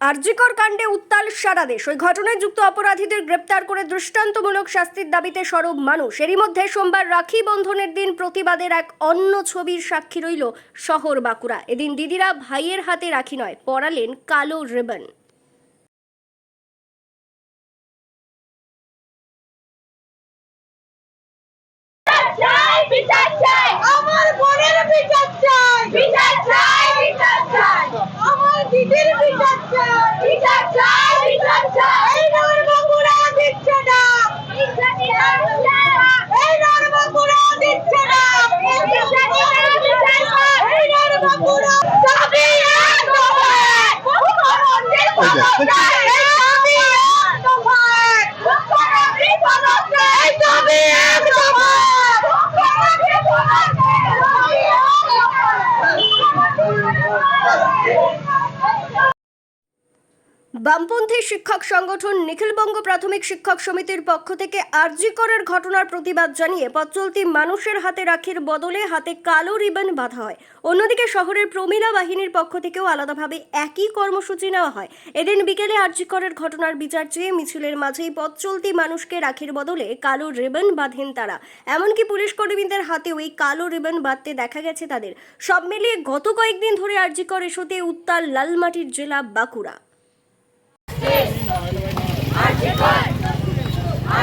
আরজিকর কাণ্ডে উত্তাল সারা দেশ। ওই ঘটনায় যুক্ত অপরাধীদের গ্রেপ্তার করে দৃষ্টান্তমূলক শাস্তির দাবিতে সরব মানুষ। এরই মধ্যে সোমবার রাখি বন্ধনের দিন প্রতিবাদের এক অন্য ছবির সাক্ষী রইল শহর বাঁকুড়া। এদিন দিদিরা ভাইয়ের হাতে রাখি নয়, পরালেন কালো রিবন। আমার বোনের 我靠，你干？বামপন্থী শিক্ষক সংগঠন নিখিলবঙ্গ প্রাথমিক শিক্ষক সমিতির পক্ষ থেকে আরজিকরের ঘটনার প্রতিবাদ জানিয়ে পথ চলতি মানুষের হাতে রাখির বদলে হাতে কালো রিবন বাঁধা হয়। অন্যদিকে শহরের প্রমীলা বাহিনীর পক্ষ থেকেও আলাদাভাবে একই কর্মসূচি নেওয়া হয়। এদিন বিকেলে আরজিকরের ঘটনার বিচার চেয়ে মিছিলের মাঝেই পথ চলতি মানুষকে রাখির বদলে কালো রিবন বাঁধেন তারা। এমনকি পুলিশ কর্মীদের হাতেও এই কালো রিবন বাঁধতে দেখা গেছে তাদের। সব মিলিয়ে গত কয়েকদিন ধরে আরজিকর ইস্যুতে উত্তাল লালমাটির জেলা বাঁকুড়া।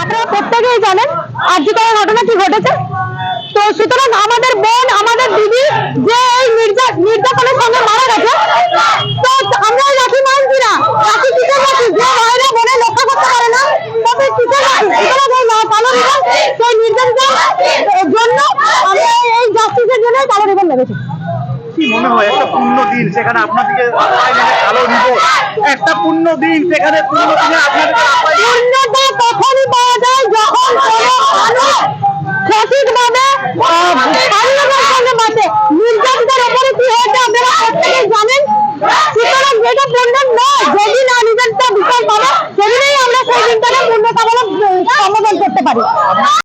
আপনারা প্রত্যেকেই জানেন আজকে ঘটনা কি ঘটেছে? তো সুতরাং আমাদের বোন আমাদের দিদি যে এই নির্যা নির্যাতনের সঙ্গে মারা গেছে তো আমরা এই রাখি মানছি না রাখি কিসের রাখি যে মায়েরা বোনে রক্ষা করতে পারে না তবে কিসের রাখি সুতরাং এই না- কালো রিবন সেই নির্যাতনের জন্য আমরা এই জাস্টিসের জন্য কালো রিবন লেগেছি কি মনে হয় একটা পূর্ণ দিন সেখানে আপনাদেরকে আপায় নেমে একটা পূর্ণ দিন সেখানে পূর্ণ দিনে আপনাদেরকে পূর্ণতা তখনই পাওয়া যায় যখন কোনো মানুষ সঠিকভাবে স্বাধীনতার সঙ্গে বাঁচে। নির্যাতিতার উপরে কি হয়েছে আপনারা প্রত্যেকেই জানেন। সুতরাং যেটা পূর্ণ নয় সম্বোধন করতে পারি।